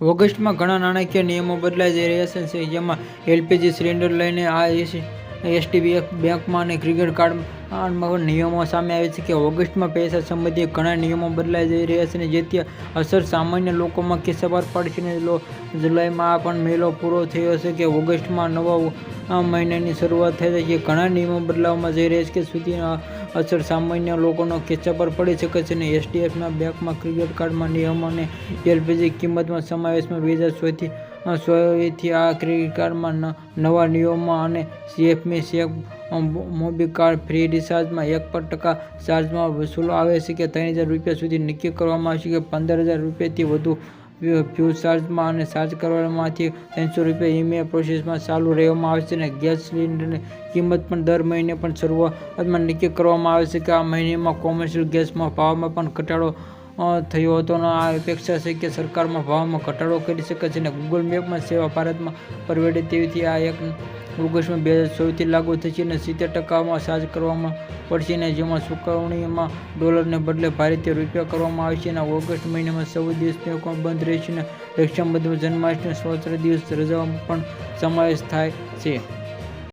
ઓગસ્ટમાં ઘણા નાણાકીય નિયમો બદલાઈ જઈ રહ્યા છે જેમાં એલપીજી સિલિન્ડર લઈને આ એસટીબી બેંકમાં અને ક્રેડિટ કાર્ડમાં નિયમો સામે આવે છે કે ઓગસ્ટમાં પૈસા સંબંધી ઘણા નિયમો બદલાઈ જઈ રહ્યા છે અને જેથી અસર સામાન્ય લોકોમાં કેસવાર પડશે ને જુલાઈમાં પણ મેળો પૂરો થયો છે કે ઓગસ્ટમાં નવા મહિનાની શરૂઆત થઈ છે ઘણા નિયમો બદલાવવામાં જઈ રહ્યા છે કે સુધી અસર સામાન્ય લોકોનો ખિસ્સા પર પડી શકે છે અને એસડીએફના બેંકમાં ક્રેડિટ કાર્ડમાં નિયમો અને એલપીજી કિંમતમાં સમાવેશમાં બે હજાર સોથી સોથી આ ક્રેડિટ કાર્ડમાં નવા નિયમો અને સીએફમી ચેક મોબી કાર્ડ ફ્રી રિચાર્જમાં એક પર ટકા ચાર્જમાં વસૂલો આવે છે કે ત્રણ હજાર રૂપિયા સુધી નક્કી કરવામાં આવશે કે પંદર હજાર રૂપિયાથી વધુ ફ્યુલ ચાર્જમાં અને ચાર્જ કરવામાંથી ત્રણસો રૂપિયા ઈમેલ પ્રોસેસમાં ચાલુ રહેવામાં આવે છે અને ગેસ સિલિન્ડરની કિંમત પણ દર મહિને પણ શરૂઆતમાં નક્કી કરવામાં આવે છે કે આ મહિનામાં કોમર્શિયલ ગેસમાં ભાવમાં પણ ઘટાડો થયો હતો અને આ અપેક્ષા છે કે સરકારમાં ભાવમાં ઘટાડો કરી શકે છે અને ગૂગલ મેપમાં સેવા ભારતમાં પરવડે તેવીથી આ એક ઓગસ્ટમાં બે હજાર ચોવીસથી લાગુ થશે અને સિત્તેર ટકામાં સાજ કરવામાં પડશે અને જેમાં ચૂકવણીમાં ડોલરને બદલે ભારતીય રૂપિયા કરવામાં આવશે અને ઓગસ્ટ મહિનામાં સૌ દિવસ બેંકો બંધ રહેશે અને રક્ષાબંધન જન્માષ્ટમી સ્વતંત્ર દિવસ રજાઓમાં પણ સમાવેશ થાય છે.